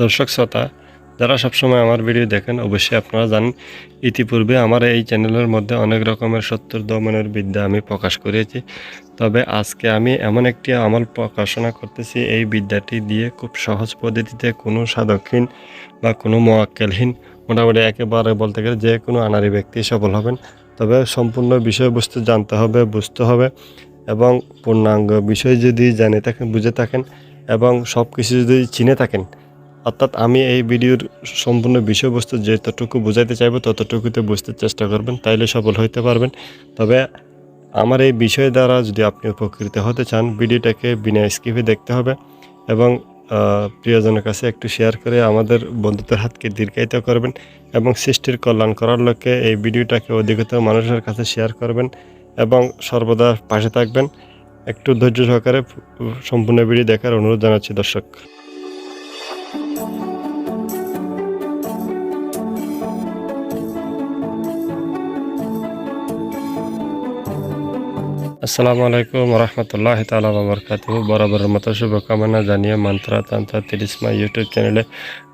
দর্শক শ্রোতা, যারা সবসময় আমার ভিডিও দেখেন, অবশ্যই আপনারা জানেন, ইতিপূর্বে আমার এই চ্যানেলের মধ্যে অনেক রকমের সত্তর দমনের বিদ্যা আমি প্রকাশ করেছি। তবে আজকে আমি এমন একটি আমল প্রকাশনা করতেছি, এই বিদ্যাটি দিয়ে খুব সহজ পদ্ধতিতে কোনো সাধকহীন বা কোনো মোয়াক্কেলহীন, মোটামুটি একেবারে বলতে গেলে যে কোনো আনারি ব্যক্তি সফল হবেন। তবে সম্পূর্ণ বিষয়বস্তু জানতে হবে, বুঝতে হবে এবং পূর্ণাঙ্গ বিষয় যদি জানে থাকেন, বুঝে থাকেন এবং সব কিছু যদি চিনে থাকেন অর্থাৎ আমি এই ভিডিওর সম্পূর্ণ বিষয়বস্তু যতটুকু বোঝাইতে চাইব ততটুকুতে বুঝতে চেষ্টা করবেন, তাইলে সফল হইতে পারবেন। তবে আমার এই বিষয় দ্বারা যদি আপনি উপকৃত হতে চান, ভিডিওটাকে বিনা স্কিপে দেখতে হবে এবং প্রিয়জনের কাছে একটু শেয়ার করে আমাদের বন্ধুত্বের হাতকে দীর্ঘায়িত করবেন এবং সৃষ্টির কল্যাণ করার লক্ষ্যে এই ভিডিওটাকে অধিকতর মানুষের কাছে শেয়ার করবেন এবং সর্বদা পাশে থাকবেন। একটু ধৈর্য সহকারে সম্পূর্ণ ভিডিও দেখার অনুরোধ জানাচ্ছি দর্শক। আসসালামু আলাইকুম রহমতুল্লাহ তালা বরকাত বরাবরের মতো শুভকামনা জানিয়ে মন্ত্রা তন্ত্র তিরিসমা ইউটিউব চ্যানেলে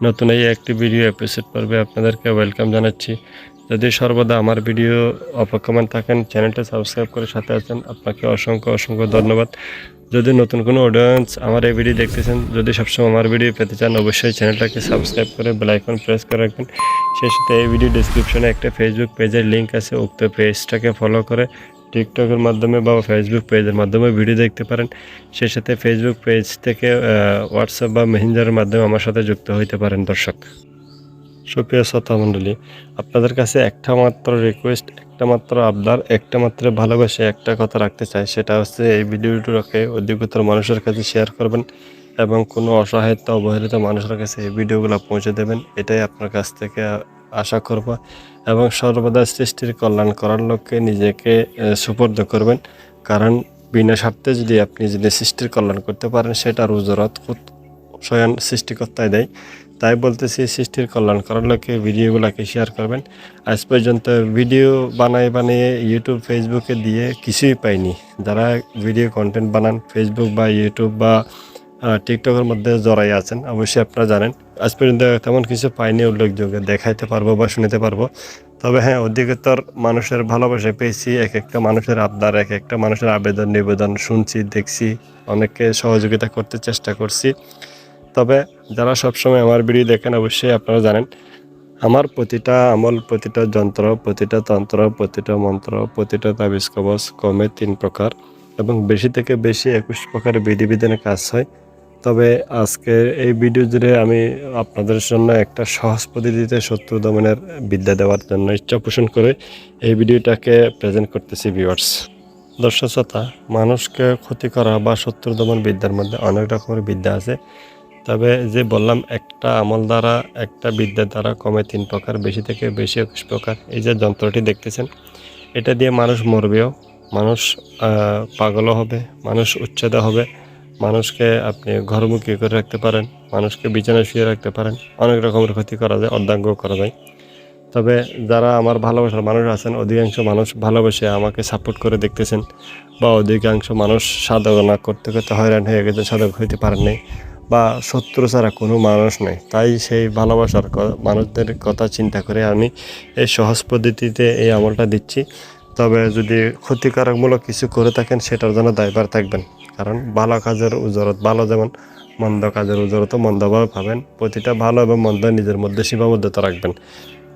নতুন এই একটি ভিডিও এপিসোড পর্বে আপনাদেরকে ওয়েলকাম জানাচ্ছি। যদি সর্বদা আমার ভিডিও অপেক্ষমান থাকেন, চ্যানেলটা সাবস্ক্রাইব করে সাথে আছেন, আপনাকে অসংখ্য অসংখ্য ধন্যবাদ। যদি নতুন কোনো অডিয়েন্স আমার এই ভিডিও দেখতেছেন, যদি সবসময় আমার ভিডিও পেতে চান, অবশ্যই চ্যানেলটাকে সাবস্ক্রাইব করে বেলাইকন প্রেস করে রাখবেন। সেই সাথে এই ভিডিও ডিসক্রিপশনে একটা ফেসবুক পেজের লিঙ্ক আছে, উক্ত পেজটাকে ফলো করে টিকটকের মাধ্যমে বা ফেসবুক পেজের মাধ্যমে ভিডিও দেখতে পারেন। সেই সাথে ফেসবুক পেজ থেকে হোয়াটসঅ্যাপ বা মেসেঞ্জারের মাধ্যমে আমার সাথে যুক্ত হইতে পারেন দর্শক। সুপ্রিয় শ্রোতা আপনাদের কাছে একটা মাত্র রিকোয়েস্ট একটা মাত্র আবদার, একটা মাত্র ভালোবাসে, একটা কথা রাখতে চাই। সেটা হচ্ছে এই ভিডিওটাকে অধিকতর মানুষের কাছে শেয়ার করবেন এবং কোনো অসহায়তা, অবহেলিত মানুষের কাছে এই ভিডিওগুলো পৌঁছে দেবেন। এটাই আপনার কাছ থেকে আশা করব এবং সর্বদা সৃষ্টির কল্যাণ করার লক্ষ্যে নিজেকে সুপর্দ করবেন। কারণ বিনা স্বার্থে যদি আপনি যদি সৃষ্টির কল্যাণ করতে পারেন সেটার উজরত খুব স্বয়ং সৃষ্টিকর্তায় দেয়। তাই বলতেছি, সৃষ্টির কল্যাণ করার লক্ষ্যে ভিডিওগুলোকে শেয়ার করবেন। আজ পর্যন্ত ভিডিও বানাই বানিয়ে ইউটিউব ফেসবুকে দিয়ে কিছুই পাইনি। যারা ভিডিও কন্টেন্ট বানান ফেসবুক বা ইউটিউব বা টিকটকের মধ্যে জড়াই আছেন, অবশ্যই আপনারা জানেন। আজ পর্যন্ত তেমন কিছু পাইনি, উল্লেখযোগ্য। দেখাইতে পারব বা শুনতে পারব। তবে হ্যাঁ অধিকতর মানুষের ভালোবাসা পেয়েছি এক একটা মানুষের আবদার এক একটা মানুষের আবেদন, নিবেদন শুনছি, দেখছি, অনেককে সহযোগিতা করতে চেষ্টা করছি। তবে যারা সবসময় আমার ভিডিও দেখেন, অবশ্যই আপনারা জানেন, আমার প্রতিটা আমল, প্রতিটা যন্ত্র, প্রতিটা তন্ত্র, প্রতিটা মন্ত্র, প্রতিটা তাবিজ কবচ কমে তিন প্রকার এবং বেশি থেকে বেশি একুশ প্রকার বিধিবিধানে কাজ হয়। তবে আজকে এই ভিডিও জুড়ে আমি আপনাদের জন্য একটা সহজ পদ্ধতিতে শত্রু দমনের বিদ্যা দেওয়ার জন্য ইচ্ছা পোষণ করে এই ভিডিওটাকে প্রেজেন্ট করতেছি ভিউয়ার্স দর্শক শ্রোতা, মানুষকে ক্ষতি করা বা শত্রু দমন বিদ্যার মধ্যে অনেক রকমের বিদ্যা আছে। তবে যে বললাম, একটা আমল দ্বারা, একটা বিদ্যার দ্বারা কমে তিন প্রকার, বেশি থেকে বেশি একুশ প্রকার, এই যে যন্ত্রটি দেখতেছেন, এটা দিয়ে মানুষ মরবেও, মানুষ পাগলও হবে, মানুষ উচ্ছেদ হবে মানুষকে আপনি ঘরমুখী করে রাখতে পারেন, মানুষকে বিছানায় শুয়ে রাখতে পারেন। অনেক রকমের ক্ষতি করা যায় অর্ধাঙ্গ করা যায়। তবে যারা আমার ভালোবাসার মানুষ আছেন, অধিকাংশ মানুষ ভালোবেসে আমাকে সাপোর্ট করে দেখতেছেন বা অধিকাংশ মানুষ সাধনা করতে করতে হয়রান হয়ে গেছে, সাধক হইতে পারেন নাই বা শত্রু ছাড়া কোনো মানুষ নেই। তাই সেই ভালোবাসার মানুষদের কথা চিন্তা করে আমি এই সহজ পদ্ধতিতে এই আমলটা দিচ্ছি। তবে যদি ক্ষতিকারকমূলক কিছু করে থাকেন, সেটার জন্য দায়ভার থাকবেন। কারণ ভালো কাজের উজরত, ভালো যেমন মন্দ কাজের উজরতও মন্দভাবে পাবেন, প্রতিটা ভালো এবং মন্দ নিজের মধ্যে সীমাবদ্ধতা রাখবেন।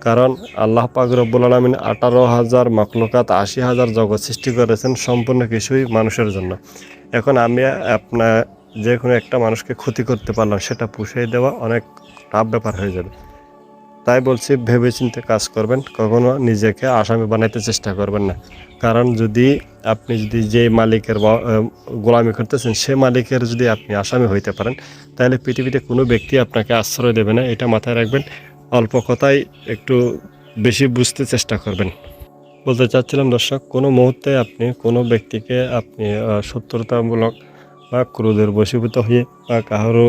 কারণ আল্লাহ পাক রব্বুল আলমিন আঠারো হাজার মখলুকাত আশি হাজার জগৎ সৃষ্টি করেছেন সম্পূর্ণ কিছুই মানুষের জন্য। এখন আমি আপনার যে কোনো একটা মানুষকে ক্ষতি করতে পারলাম, সেটা পুষিয়ে দেওয়া অনেক টাফ ব্যাপার হয়ে যাবে। তাই বলছি, ভেবেচিন্তে কাজ করবেন, কখনো নিজেকে আসামি বানাইতে চেষ্টা করবেন না। কারণ যদি আপনি যদি যে মালিকের গোলামি করতেছেন, সে মালিকের যদি আপনি আসামি হইতে পারেন, তাহলে পৃথিবীতে কোনো ব্যক্তি আপনাকে আশ্রয় দেবে না। এটা মাথায় রাখবেন, অল্প কথাই একটু বেশি বুঝতে চেষ্টা করবেন। বলতে চাচ্ছিলাম, দর্শক, কোনো মুহূর্তে আপনি কোনো ব্যক্তিকে আপনি শত্রুতামূলক বা ক্রোধের বশীভূত হয়ে বা কারও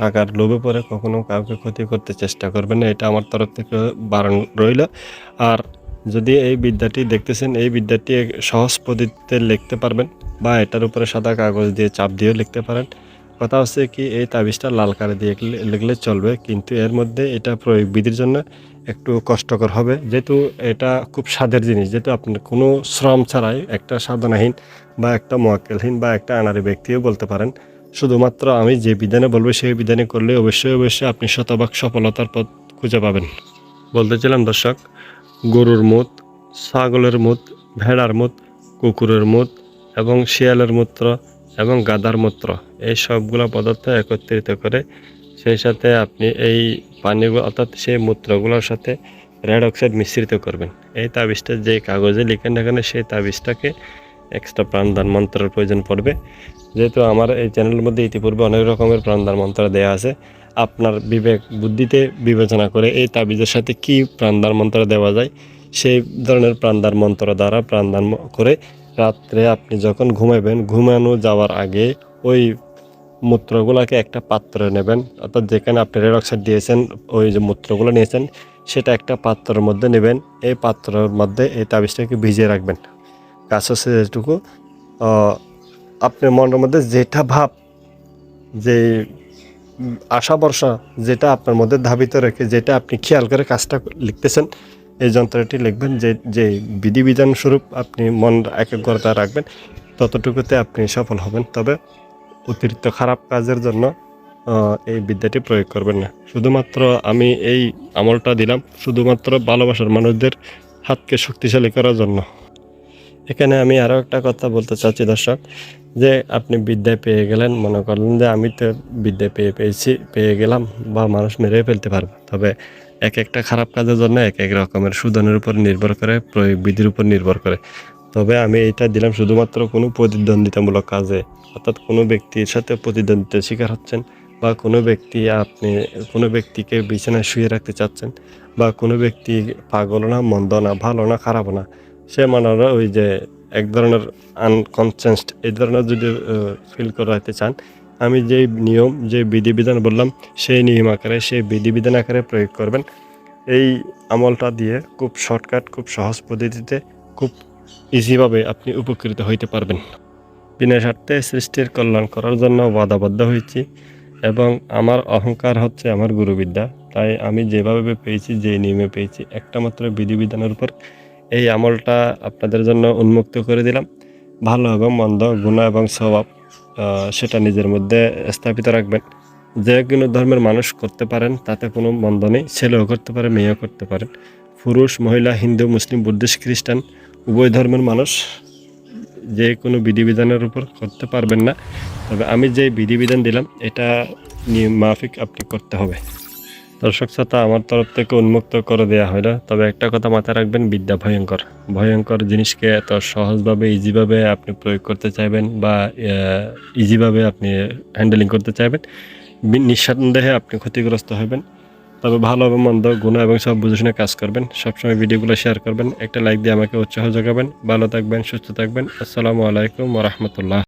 টাকার লোভে পড়ে কখনো কাউকে ক্ষতি করতে চেষ্টা করবেন না, এটা আমার তরফ থেকে বারণ রইল। আর যদি এই বিদ্যাটি দেখতেছেন, এই বিদ্যাটি সহজ পদ্ধতিতে লিখতে পারবেন বা এটার উপরে সাদা কাগজ দিয়ে চাপ দিয়েও লিখতে পারেন। কথা হচ্ছে কি, এই তাবিজটা লাল কারে দিয়ে লিখলে চলবে, কিন্তু এর মধ্যে এটা প্রয়োগ বিধির জন্য একটু কষ্টকর হবে। যেহেতু এটা খুব স্বাদের জিনিস, যেহেতু আপনার কোনো শ্রম ছাড়াই একটা সাধনাহীন বা একটা মোয়াক্কেলহীন বা একটা আনারি ব্যক্তিও বলতে পারেন। শুধুমাত্র আমি যে বিধানে বলব, সেই বিধানে করলে অবশ্যই অবশ্যই আপনি শতভাগ সফলতার পথ খুঁজে পাবেন। বলতেছিলাম দর্শক, গরুর মুত, ছাগলের মুত, ভেড়ার মুত, কুকুরের মুত এবং শিয়ালের মূত্র এবং গাদার মূত্র, এই সবগুলো পদার্থ একত্রিত করে সেই সাথে আপনি এই পানিগুলো অর্থাৎ সেই মূত্রগুলোর সাথে রেড অক্সাইড মিশ্রিত করবেন এই তাবিজটা যে কাগজে লিখেন এখানে সেই তাবিজটাকে এক্সট্রা প্রাণদান মন্ত্রের প্রয়োজন পড়বে যেহেতু আমার এই চ্যানেলের মধ্যে ইতিপূর্বে অনেক রকমের প্রাণদান মন্ত্র দেওয়া আছে। আপনার বিবেক বুদ্ধিতে বিবেচনা করে এই তাবিজের সাথে কি প্রাণদান মন্ত্র দেওয়া যায়, সেই ধরনের প্রাণদান মন্ত্র দ্বারা প্রাণদান করে রাত্রে আপনি যখন ঘুমাবেন ঘুমানো যাওয়ার আগে ওই মূত্রগুলোকে একটা পাত্রে নেবেন। অর্থাৎ যেখানে আপনি রেড অক্সাইড দিয়েছেন, ওই যে মূত্রগুলো নিয়েছেন, সেটা একটা পাত্রের মধ্যে নেবেন। এই পাত্রের মধ্যে এই তাবিজটাকে ভিজিয়ে রাখবেন। কাজ হচ্ছে যেটুকু আপনার মনের মধ্যে যেটা ভাব, যে আশা ভরসা, যেটা আপনার মধ্যে ধাবিত রেখে, যেটা আপনি খেয়াল করে কাজটা লিখতেছেন, এই যন্ত্রটি লিখবেন, যে যে বিধিবিধান স্বরূপ আপনি মন একাগ্রতা রাখবেন, ততটুকুতে আপনি সফল হবেন। তবে অতিরিক্ত খারাপ কাজের জন্য এই বিদ্যাটি প্রয়োগ করবেন না। শুধুমাত্র আমি এই আমলটা দিলাম, শুধুমাত্র ভালোবাসার মানুষদের হাতকে শক্তিশালী করার জন্য। এখানে আমি আরও একটা কথা বলতে চাচ্ছি, দর্শক, যে আপনি বিদ্যায় পেয়ে গেলেন, মনে করলেন যে আমি তো বিদ্যায় পেয়ে পেয়েছি, পেয়ে গেলাম, বা মানুষ মেরে ফেলতে পারবে। তবে এক একটা খারাপ কাজের জন্য এক এক রকমের সুদনের উপর নির্ভর করে, প্রয়োগ বিধির উপর নির্ভর করে। তবে আমি এইটা দিলাম শুধুমাত্র কোনো প্রতিদ্বন্দ্বিতামূলক কাজে। অর্থাৎ কোনো ব্যক্তির সাথে প্রতিদ্বন্দ্বিতার শিকার হচ্ছেন বা কোনো ব্যক্তি আপনি, কোনো ব্যক্তিকে বিছানায় শুয়ে রাখতে চাচ্ছেন বা কোনো ব্যক্তি পাগল না মন্দ না, ভালো না খারাপ না, সে মানারা ওই যে এক ধরনের আনকনসেন্সড এই ধরনের যদি ফিল করাতে চান, আমি যে নিয়ম যে বিধিবিধান বললাম, সেই নিয়ম আকারে, সেই বিধিবিধান আকারে প্রয়োগ করবেন। এই আমলটা দিয়ে খুব শর্টকাট খুব সহজ পদ্ধতিতে, খুব ইজিভাবে আপনি উপকৃত হইতে পারবেন। বিনা স্বার্থে সৃষ্টির কল্যাণ করার জন্য বাধাবদ্ধ হয়েছি এবং আমার অহংকার হচ্ছে আমার গুরুবিদ্যা। তাই আমি যেভাবে পেয়েছি যে নিয়মে পেয়েছি, একটা মাত্র বিধিবিধানের উপর এই আমলটা আপনাদের জন্য উন্মুক্ত করে দিলাম। ভালো এবং মন্দ গুণ এবং স্বভাব সেটা নিজের মধ্যে স্থাপিত রাখবেন। যে কোনো ধর্মের মানুষ করতে পারেন, তাতে কোনো মন্দ নেই। ছেলেও করতে পারে, মেয়েও করতে পারেন। পুরুষ, মহিলা, হিন্দু, মুসলিম, বুদ্ধিস্ট, খ্রিস্টান উভয় ধর্মের মানুষ যে কোনো বিধিবিধানের উপর করতে পারবেন না। তবে আমি যে বিধিবিধান দিলাম, এটা নিয়ম মাফিক আপনি করতে হবে। দর্শক শ্রোতা, আমার তরফ থেকে উন্মুক্ত করে দেওয়া না তবে একটা কথা মাথায় রাখবেন, বিদ্যা ভয়ঙ্কর। ভয়ঙ্কর জিনিসকে এত সহজভাবে ইজিভাবে আপনি প্রয়োগ করতে চাইবেন বা ইজিভাবে আপনি হ্যান্ডেলিং করতে চাইবেন। নিঃসন্দেহে আপনি ক্ষতিগ্রস্ত হবেন। তবে ভালো এবং মন্দ গুণ এবং সব বুঝে শুনে কাজ করবেন। সবসময় ভিডিওগুলো শেয়ার করবেন। একটা লাইক দিয়ে আমাকে উৎসাহ যোগাবেন। ভালো থাকবেন, সুস্থ থাকবেন। আসসালামু আলাইকুম রহমতুল্লাহ।